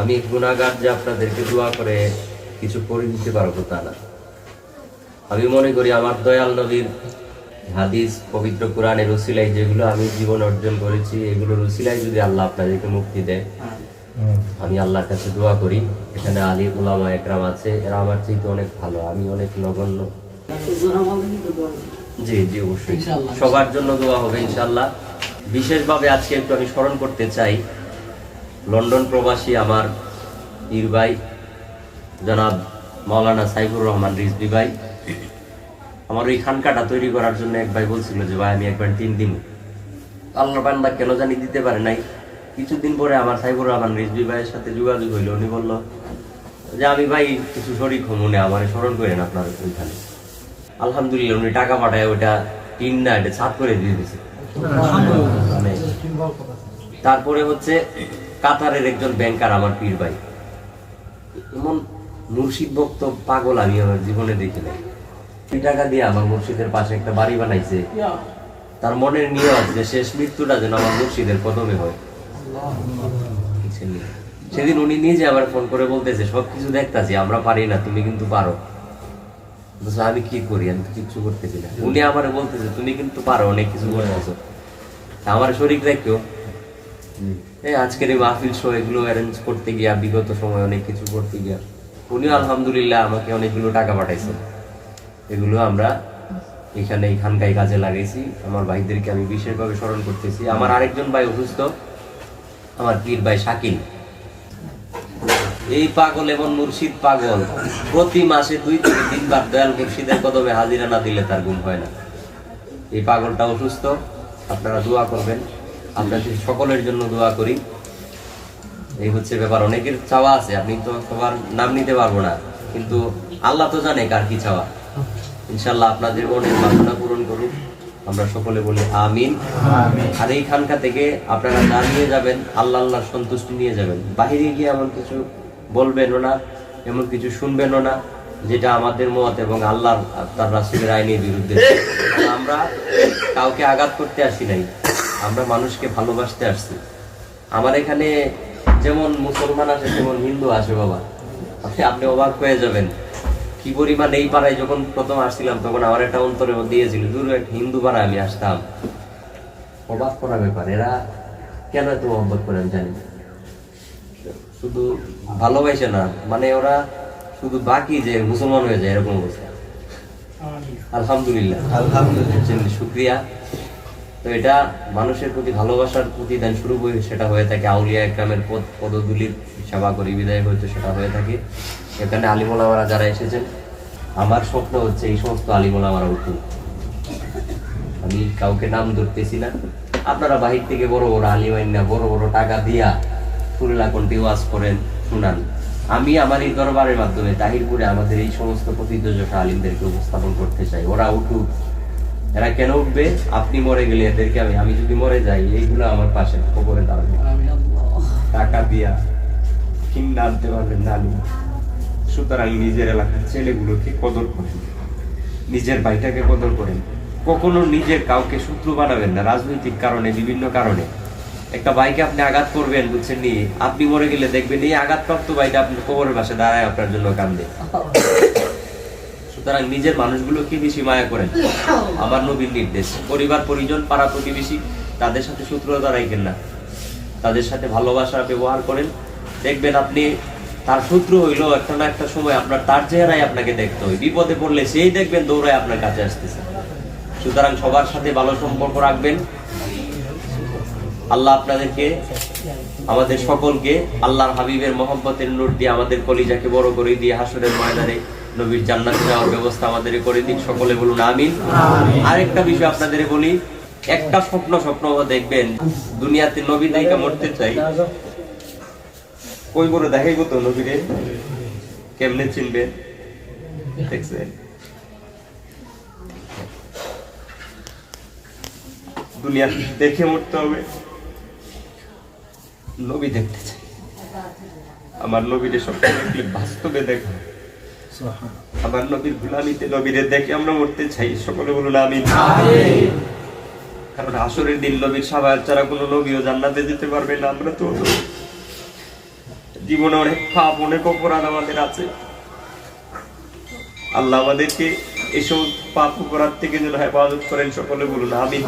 আমি গুণাগার যে আপনাদেরকে দোয়া করে কিছু করে দিতে পারব তা না। আমি মনে করি আমার দয়াল নবীর হাদিস পবিত্র কোরআনের রসিলাই যেগুলো আমি জীবন অর্জন করেছি এগুলো রসিলাই যদি আল্লাহ আপনাদেরকে মুক্তি দেয় আমি আল্লাহর কাছে দোয়া করি। এখানে আলী উলামা একরাম আছে এরা আমার চাইতে অনেক ভালো আমি অনেক নগণ্য। জি জি অবশ্যই। সবার জন্য দোয়া হবে ইনশাল্লাহ বিশেষভাবে আজকে একটু আমি স্মরণ করতে চাই লন্ডন প্রবাসী আমার পীর ভাই জনাব মাওলানা সাইফুর রহমান রিজবি ভাই। আমার ওই খানকাটা তৈরি করার জন্য এক ভাই বলছিল যে ভাই আমি একবার তিন দিন আল্লাহ বান্দা কেন জানি দিতে পারে নাই। কিছুদিন পরে আমার সাইফুর রহমান রিজবি ভাইয়ের সাথে যোগাযোগ হইল। উনি বলল যে আমি ভাই কিছু শরীর মনে আমার স্মরণ করেন আপনার ওইখানে। আলহামদুলিল্লাহ উনি টাকা পাঠায় ওটা টিন না এটা ছাদ করে দিয়ে দিছে মানে তারপরে হচ্ছে কাতারের একজন ব্যাংকার আমার পীর ভাই। এমন মুর্শিদ ভক্ত পাগল আমি আমার জীবনে দেখি নাই। দুই টাকা দিয়ে আমার মুর্শিদের পাশে একটা বাড়ি বানাইছে। তার মনের নিয়ত যে শেষ মৃত্যুটা যেন আমার মুর্শিদের কদমে হয়। সেদিন উনি নিজে আবার ফোন করে বলতেছে, সবকিছু দেখতাছি, আমরা পারি না, তুমি কিন্তু পারো। আমি কি করি? আমি তো কিচ্ছু করতেছি না। উনি আমার বলতেছে, তুমি কিন্তু পারো, অনেক কিছু করে আছো আমার শরীর রাখিও আজকের এই মাহফিল শো এগুলো অ্যারেঞ্জ করতে গিয়া, বিগত সময় অনেক কিছু করতে গিয়া আলহামদুলিল্লাহ আমাকে অনেকগুলো টাকা পাঠাইছেন। এগুলো আমরা এখানে কাজে লাগাইছি। আমার ভাইদেরকে আমি বিশেষভাবে স্মরণ করতেছি। আমার আরেকজন ভাই অসুস্থ, আমার পীর ভাই শাকিল। এই পাগল এবং মুর্শিদ পাগল, প্রতি মাসে দুই থেকে তিনবার দয়াল মুর্শিদের কদমে হাজিরা না দিলে তার ঘুম হয় না। এই পাগলটা অসুস্থ, আপনারা দোয়া করবেন। আপনাদের সকলের জন্য দোয়া করি। এই হচ্ছে ব্যাপার। অনেকের চাওয়া আছে আপনি তো সবার নাম নিতে পারব না। কিন্তু আল্লাহ তো জানে কার কি চাওয়া। ইনশাল্লাহ আপনাদের মনের বাসনা পূরণ করুন আমরা সকলে বলি আমিন। আর এই খানকা থেকে আপনারা যা নিয়ে যাবেন আল্লাহ আল্লাহর সন্তুষ্টি নিয়ে যাবেন। বাহিরে গিয়ে এমন কিছু বলবেনও না এমন কিছু শুনবেনও না যেটা আমাদের মত এবং আল্লাহর আর তার রাসুলের আইনের বিরুদ্ধে। আমরা কাউকে আঘাত করতে আসি নাই। আমরা মানুষকে ভালোবাসতে আসছি। আমার এখানে যেমন মুসলমান আসে তেমন হিন্দু আসে বাবা। আপনি আপনি অবাক হয়ে যাবেন। কি পরিমাণ এই পাড়ায় যখন প্রথম আসছিলাম তখন আমার একটা অন্তরে দিয়েছিল দূর এক হিন্দু পাড়ায় আমি আসতাম। অবাক করা ব্যাপার। এরা কেন এত অবাক করে আমি জানি শুধু ভালোবাসে না মানে ওরা শুধু বাকি যে মুসলমান হয়ে যায় এরকম অবস্থা। আলহামদুলিল্লাহ। আলহামদুলিল্লাহ। শুক্রিয়া। তো এটা মানুষের প্রতি ভালোবাসার প্রতিদান শুরু হয়ে সেটা হয়ে থাকে আউলিয়া একরামের পদ পদধূলির সেবা করি, বিদায় হয়তো সেটা হয়ে থাকে। এখানে আলিমোলামারা যারা এসেছেন, আমার স্বপ্ন হচ্ছে এই সমস্ত আলিমোলামারা উঠুন আমি কাউকে নাম ধরতেছি না। আপনারা বাহির থেকে বড় বড় আলিমাইন না বড় বড় টাকা দিয়া ফুল্লা কন্টি ওয়াজ করেন, শুনান। আমি আমার এই দরবারের মাধ্যমে তাহিরপুরে আমাদের এই সমস্ত প্রতিযোজক আলিমদেরকে উপস্থাপন করতে চাই। ওরা উঠুক। এরা কেন উঠবে? আপনি মরে গেলে এদেরকে আমি আমি যদি মরে যাই এইগুলো আমার পাশে খবরে দাঁড়াবে। টাকা দিয়া কিনে আনতে পারবেন না সুতরাং নিজের এলাকার ছেলেগুলোকে কদর করেন। নিজের ভাইটাকে কদর করেন। কখনো নিজের কাউকে শত্রু বানাবেন না। রাজনৈতিক কারণে বিভিন্ন কারণে। একটা বাইকে আপনি আঘাত করবেন বুঝছেন নি? আপনি মরে গেলে দেখবেন এই আঘাতপ্রাপ্ত বাইটা আপনি কবরের পাশে দাঁড়ায় আপনার জন্য কান্দে। সুতরাং নিজের মানুষগুলোকে বেশি মায়া করেন। আমার নবীর নির্দেশ। পরিবার, পরিজন, পাড়া প্রতিবেশী, তাদের সাথে শত্রুতা রাখেন না। তাদের সাথে ভালোবাসা ব্যবহার করেন। দেখবেন আপনি তার শত্রু হইল একটা না একটা সময় আপনার তার চেহারাই আপনাকে দেখতে হয়। বিপদে পড়লে সেই দেখবেন দৌড়ায় আপনার কাছে আসতেছে। সুতরাং সবার সাথে ভালো সম্পর্ক রাখবেন। আল্লাহ আপনাদেরকে, আমাদের সকলকে আল্লাহর হাবিবের মোহাম্মতের নূর দিয়ে আমাদের কলিজাকে বড় করে দিয়ে হাসরের ময়দানে নবীর জান্নাতে যাওয়ার ব্যবস্থা আমাদের করে দিন সকলে বলুন আমিন। আরেকটা বিষয় আপনাদের বলি একটা স্বপ্ন স্বপ্ন দেখবেন দুনিয়াতে নবী নায়িকা মরতে চাই। কই করে দেখাই তো নবীরে? কেমনে চিনবেন? দেখছেন? দুনিয়া দেখে মরতে হবে। নবী দেখতে চাই। আমার নবীরে সব বাস্তবে দেখো আমার নবীর গুলামিতে নবীরে দেখে আমরা মরতে চাই। সকলে বলুন আমি কারণ আসরের দিন নবীর ছাড়া কোনো নবীও জান্নাতে যেতে পারবে না আমরা তো জীবনে অনেক পাপ অনেক অপরাধ আমাদের আছে। আল্লাহ আমাদেরকে এসব পাপ অপরাধ থেকে যেন হেফাজত করেন সকলে বলুন আমি